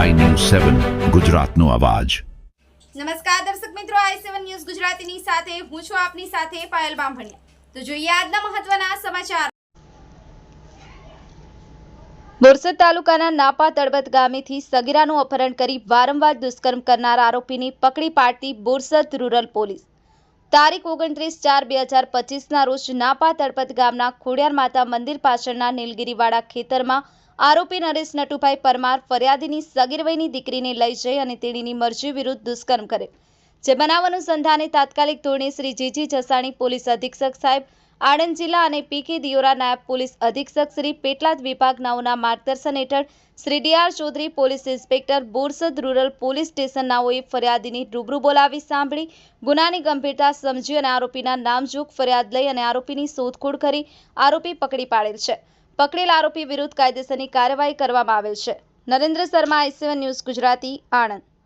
સેવન ગુજરાતનો અવાજ. નમસ્કાર દર્શક મિત્રો આઈ સેવન ન્યૂઝ ગુજરાતીની સાથે હું છું આપની સાથે પાયલ બામભણિયા. તો જોઈએ આજના મહત્વના સમાચાર. બોરસદ તાલુકાના નાપા તળબત ગામેથી સગીરાનું અપહરણ કરી વારંવાર દુષ્કર્મ કરનાર આરોપીની પકડી પાડતી બોરસદ રૂરલ પોલીસ. તારીખ ઓગણત્રીસ ચાર બે હજાર પચીસના રોજ નાપા તળપત ગામના ખોડિયાર માતા મંદિર પાછળના નીલગીરીવાળા ખેતરમાં આરોપી નરેશ નટુભાઈ પરમાર ફરિયાદીની સગીરવયની દીકરીને લઈ જઈ અને તેણીની મરજી વિરુદ્ધ દુષ્કર્મ કરે. જે બનાવ અનુસંધાને તાત્કાલિક ધોરણે શ્રી જીજી જસાણી પોલીસ અધિક્ષક સાહેબ, આણંદ જિલ્લા અને પીકે દિયોરા નાયબ પોલીસ અધિક્ષક શ્રી પેટલાદ વિભાગ નાઓના માર્ગદર્શન હેઠળ Shri D R Chaudhari police inspector Borsad rural police સ્ટેશનનાઓએ ફરિયાદીની રૂબરૂ બોલાવી સાંભળી, ગુનાની ગંભીરતા સમજી અને આરોપીના નામજોગ ફરિયાદ લઈ અને આરોપીની શોધખોળ કરી આરોપી પકડી પાડેલ છે. પકડેલ આરોપી વિરુદ્ધ કાયદેસરની કાર્યવાહી કરવામાં આવેલ છે. Narendra Sharma IC one news Gujarati, Anand.